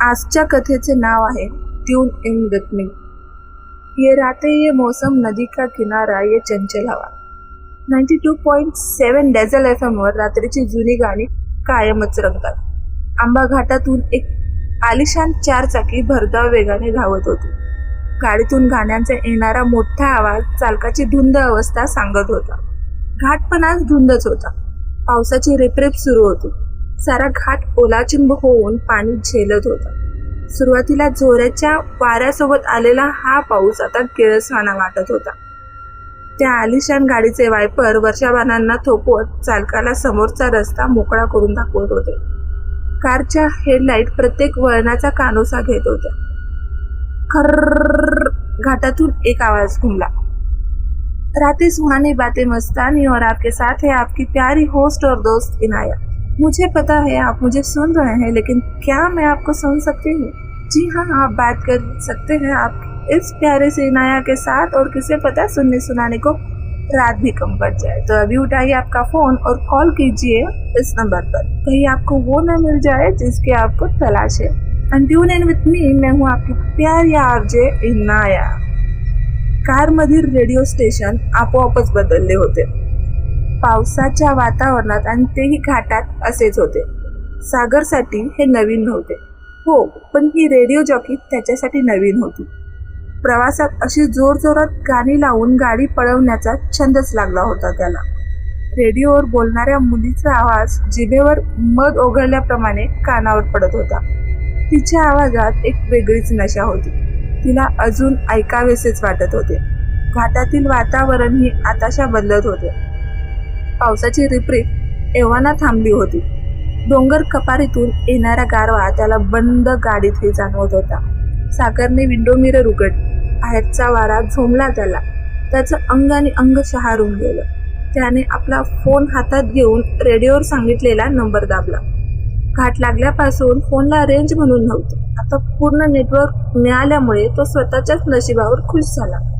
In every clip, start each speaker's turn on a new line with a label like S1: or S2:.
S1: आजच्या कथेचे नाव आहे ट्यून इन विथ मी ये राते ये मौसम नदी का किनारा ये चंचल हवा नाईन्टी टू पॉईंट सेवन डेझल एफ एमवर रात्रीची जुनी गाणी कायमच रंगतात. आंबा घाटातून एक आलिशान चारचाकी भरधाव वेगाने धावत होती. गाडीतून गाण्यांचा येणारा मोठा आवाज चालकाची धुंद अवस्था सांगत होता. घाट पण आज धुंदच होता. पावसाची रेपरेप सुरू होती. सारा घाट ओलाचिंब होऊन पाणी झेलत होता. सुरुवातीला झोऱ्याच्या वाऱ्यासोबत आलेला हा पाऊस आता किळसवाना वाटत होता. त्या आलिशान गाडीचे वायपर वर्षाबानांना थोपवत चालकाला समोरचा रस्ता मोकळा करून दाखवत होते. कारच्या हेडलाईट प्रत्येक वळणाचा कानोसा घेत होत्या. खर्र घाटातून एक आवाज घुमला रात्री सुहानी बातें मस्तानी और आपके साथ है आपकी प्यारी होस्ट और दोस्त इनाया मुझे पता है, आप मुझे सुन रहे हैं, लेकिन क्या मैं आपको सुन सकती हूँ? जी हाँ आप बात कर सकते हैं। आप इस प्यारे से इनाया के साथ और किसे पता सुनने सुनाने को रात भी कम पड़ जाए। तो अभी उठाइए आपका फ़ोन और कॉल कीजिए इस नंबर पर। कहीं आपको वो न मिल जाए जिसकी आपको तलाश है। And tune in with me मैं हूँ आपकी प्यारी आरजे इनाया। कारमधील रेडिओ स्टेशन आपोआपच बदलले होते। पावसाच्या वातावरणात आणि तेही घाटात असेच होते. सागरसाठी हे नवीन नव्हते. हो पण ही रेडिओ जॉकी त्याच्यासाठी नवीन होती. प्रवासात अशी जोरजोरात गाणी लावून गाडी पळवण्याचा छंदच लागला होता त्याला. रेडिओवर बोलणाऱ्या मुलीचा आवाज जिभेवर मध ओघळल्याप्रमाणे कानावर पडत होता. तिच्या आवाजात एक वेगळीच नशा होती. तिला अजून ऐकावेसेच वाटत होते. घाटातील वातावरणही आताशा बदलत होते. पावसाची रिपरीप एव्हाना थांबली होती. डोंगर कपारीतून येणारा गारवा त्याला बंद गाडीतही जाणवत होता. सागरने विंडो मिरर उघड बाहेरचा वारा झोमला त्याला. त्याचं अंग आणि अंग शहारून गेलं. त्याने आपला फोन हातात घेऊन रेडिओवर सांगितलेला नंबर दाबला. घाट लागल्यापासून फोनला रेंज म्हणून नव्हतं. आता पूर्ण नेटवर्क मिळाल्यामुळे तो स्वतःच्याच नशिबावर खुश झाला.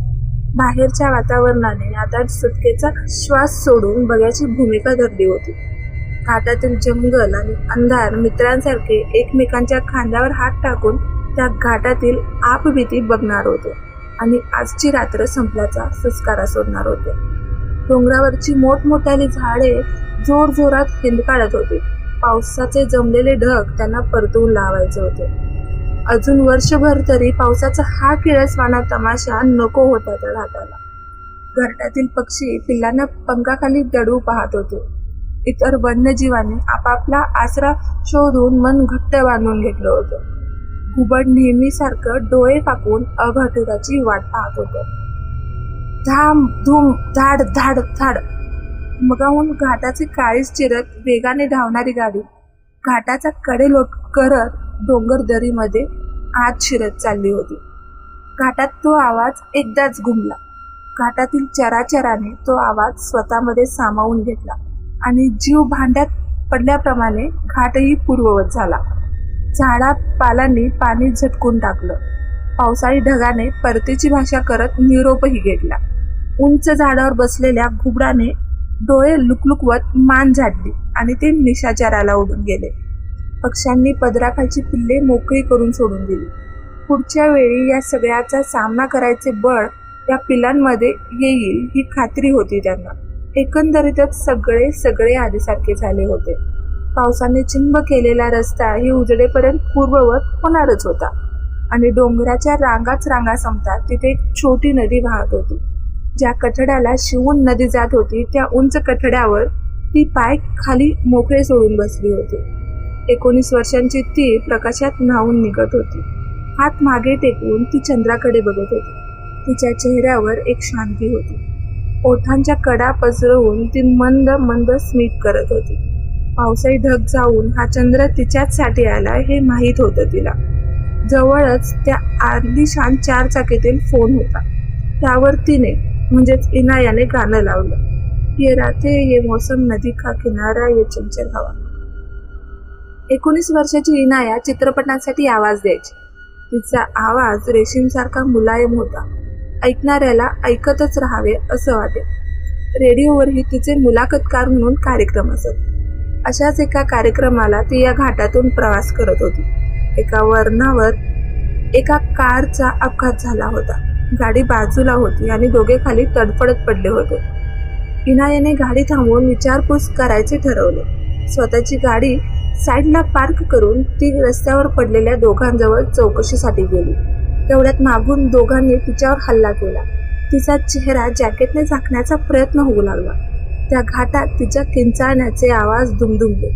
S1: बाहेरच्या वातावरणाने आता सुटकेचा श्वास सोडून बघ्याची भूमिका धरली होती. घाटातील जंगल आणि अंधार मित्रांसारखे एकमेकांच्या खांद्यावर हात टाकून त्या घाटातील आपभीती बघणार होते आणि आजची रात्र संपल्याचा सुस्कारा सोडणार होते. डोंगरावरची मोठमोठ्याली झाडे जोर जोरात हिंदकाळत होती. पावसाचे जमलेले ढग त्यांना परतवून लावायचे होते. अजून वर्षभर तरी पावसाचा हा किळसवाना तमाशा नको होता त्या घाटाला घरट्यातील पक्षी पिल्लांना पंखाखाली दडू पाहत होते. इतर वन्यजीवांनी आपापला आसरा शोधून मन घट्ट बांधून घेतलं होतं. घुबड नेहमीसारखं डोळे पाकून अघटुराची वाट पाहत होतं. धाम धूम धाड धाड धाड. मगाहून घाटाचे काळीच चिरत वेगाने धावणारी गाडी. घाटाचा कडेलोट करत डोंगर दरीमध्ये आत शिरत चालली होती. घाटात तो आवाज एकदाच घुमला. घाटातील चराचराने तो आवाज स्वतःमध्ये सामावून घेतला आणि जीव भांड्यात पडल्याप्रमाणे घाटही पूर्ववत झाला. झाडा पालांनी पाणी झटकून टाकलं. पावसाळी ढगाने परतीची भाषा करत निरोपही घेतला. उंच झाडावर बसलेल्या घुबडाने डोळे लुकलुकवत मान झाडली आणि ते निशाचाराला उडून गेले. पक्ष्यांनी पदराखालची पिल्ले मोकळी करून सोडून दिली. पुढच्या वेळी या सगळ्याचा सामना करायचे बळ या पिलांमध्ये येईल ही खात्री होती त्यांना. एकंदरीतच सगळे सगळे आधीसारखे झाले होते. पावसाने चिंब केलेला रस्ता ही उजडेपर्यंत पूर्ववत होणारच होता. आणि डोंगराच्या रांगाच रांगा संपतात तिथे एक छोटी नदी वाहत होती. ज्या कठड्याला शिवून नदी जात होती त्या उंच कठड्यावर ती पाय खाली मोकळे सोडून बसली होती. एकोणीस वर्षांची ती प्रकाशात न्हावून निघत होती. हात मागे टेकवून ती चंद्राकडे बघत होती. तिच्या चेहऱ्यावर एक शांती होती. ओठांच्या कडा पसरवून ती मंद मंद स्मित करत होती. पावसाळी ढग जाऊन हा चंद्र तिच्याच साठी आला हे माहीत होतं तिला. जवळच त्या आलिशान चार चाकीतील फोन होता. त्यावर तिने म्हणजेच इनायाने गाणं लावलं. ये राते ये मौसम नदी का किनारा ये चंचल हवा. एकोणीस वर्षाची इनाया चित्रपटांसाठी आवाज द्यायची. तिचा आवाज रेशीमसारखा मुलायम होता. ऐकणाऱ्याला ऐकतच राहावे असं वाटे. रेडिओवरही तिचे मुलाखतकार म्हणून कार्यक्रम असत. अशाच एका कार्यक्रमाला ती या घाटातून प्रवास करत होती. एका वर्णावर एका कारचा अपघात झाला होता. गाडी बाजूला होती आणि दोघे खाली तडफडत पडले होते. इनायाने गाडी थांबवून विचारपूस करायचे ठरवले. स्वतःची गाडी साईडला पार्क करून ती रस्त्यावर पडलेल्या दोघांजवळ चौकशीसाठी गेली. तेवढ्यात मागून दोघांनी तिच्यावर हल्ला केला. तिचा चेहरा जॅकेटने झाकण्याचा प्रयत्न होऊ लागला. त्या घाटात तिच्या किंचाळण्याचे आवाज दुमदुमले.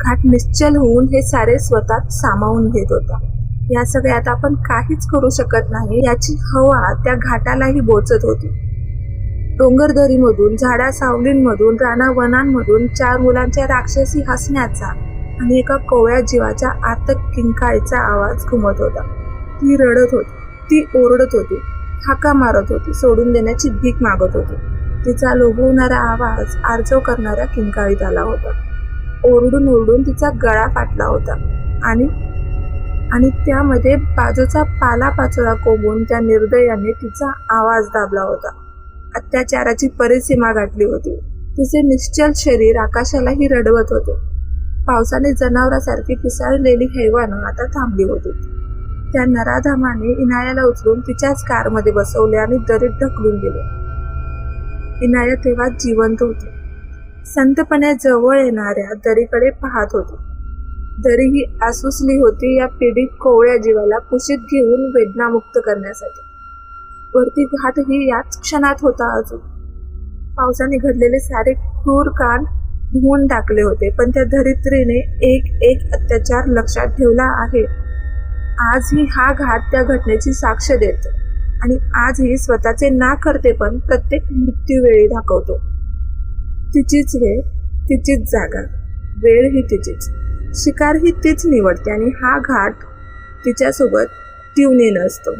S1: घाट निश्चल होऊन हे सारे स्वतः सामावून घेत होता. या सगळ्यात आपण काहीच करू शकत नाही याची हवा त्या घाटालाही बोचत होती. डोंगरदरीमधून झाडा सावलींमधून रानावनांमधून चार मुलांच्या राक्षसी हसण्याचा आणि एका कोवळ्या जीवाच्या आत किंकाळीचा आवाज घुमत होता. ती रडत होती. ती ओरडत होती. हाका मारत होती. सोडून देण्याची भीक मागत होती. तिचा लोभवणारा आवाज आर्जव करणाऱ्या किंकाळीत आला होता. ओरडून ओरडून तिचा गळा फाटला होता. आणि आणि त्यामध्ये बाजूचा पालापाचोळा कोबून त्या निर्दयाने तिचा आवाज दाबला होता. अत्याचाराची परिसीमा गाठली होती. तिचे निश्चल शरीर आकाशालाही रडवत होते. पावसाने जनावरासारखी पिसाळलेली हैवानं आता थांबली होती. त्या नराधामाने इनायाला उचलून तिच्याच कारमध्ये बसवले आणि दरीत ढकलून गेले इनाया तेव्हा जिवंत होती. संतपणे जवळ येणाऱ्या दरीकडे पाहत होती. दरी ही आसुसली होती या पीडित कोवळ्या जीवाला कुशीत घेऊन वेदनामुक्त करण्यासाठी. वरती घाट ही याच क्षणात होता अजून. पावसाने घडलेले सारे क्रूर कान धुवून टाकले होते. पण त्या धरित्रीने एक एक अत्याचार लक्षात ठेवला आहे. आजही हा घाट त्या घटनेची साक्ष देतो. आणि आजही स्वतःचे ना करते पण प्रत्येक मृत्यूवेळी दाखवतो. तिचीच वेळ तिचीच जागा. वेळ ही तिचीच. शिकार ही तीच निवडते आणि हा घाट तिच्यासोबत ट्युनी असतो